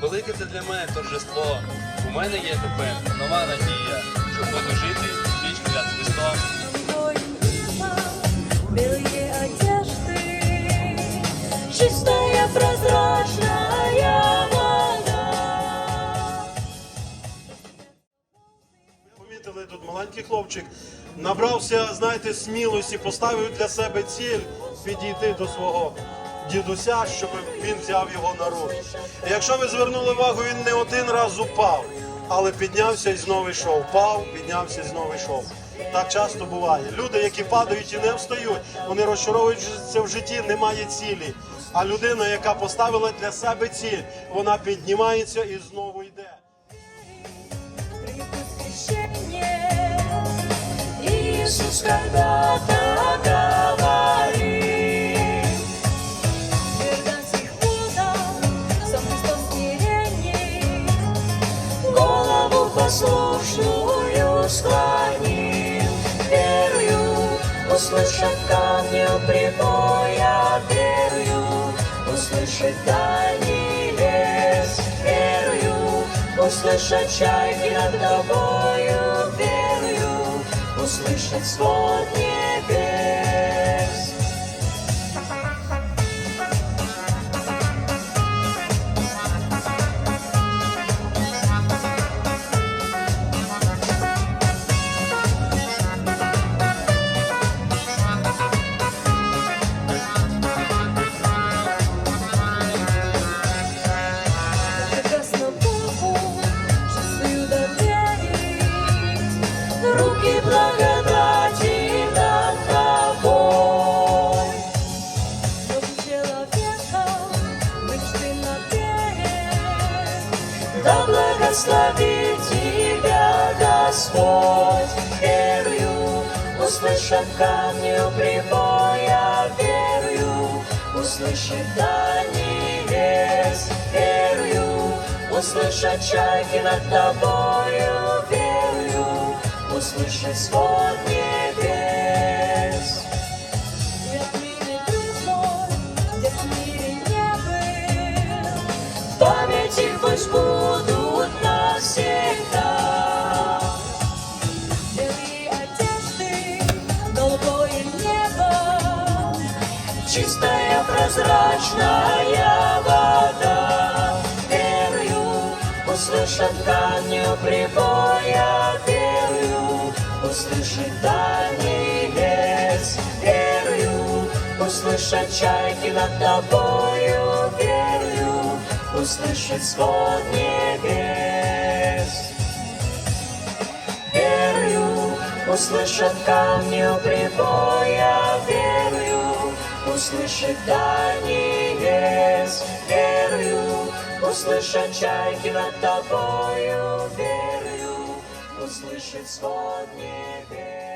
Велике це для мене торжество. У мене є тепер нова надія, що буду жити вічно з Христом. Белые одежды, чистая прозрачная вода. Помітили тут маленький хлопчик, набрався, знаєте, смілості, поставив для себе ціль підійти до свого дідуся, щоб він взяв його на руки. І якщо ви звернули увагу, він не один раз упав, але піднявся і знову йшов. Впав, піднявся і знову йшов. Так часто буває. Люди, які падають і не встають, вони розчаровуються в житті, немає цілі. А людина, яка поставила для себе ціль, вона піднімається і знову йде. Крещение. Послушную склонил, верую, услышат камни прибоя, верую, услышит дальний лес, верую, услышат чайки над тобою, верую, услышит свод да благословит тебя Господь. Верую, услышат камни прибоя, верую, услышит дальний лес, верую, услышат чайки над тобою, верую, услышит свод чистая прозрачная вода. Верую, услышат камню прибоя, верую, услышит дальний лес. Верую, услышат чайки над тобою, верую, услышит свод небес. Верую, услышат камню прибоя, верую, услышит дальний лес, верую, услышат чайки над тобою, верую, услышит свод небес.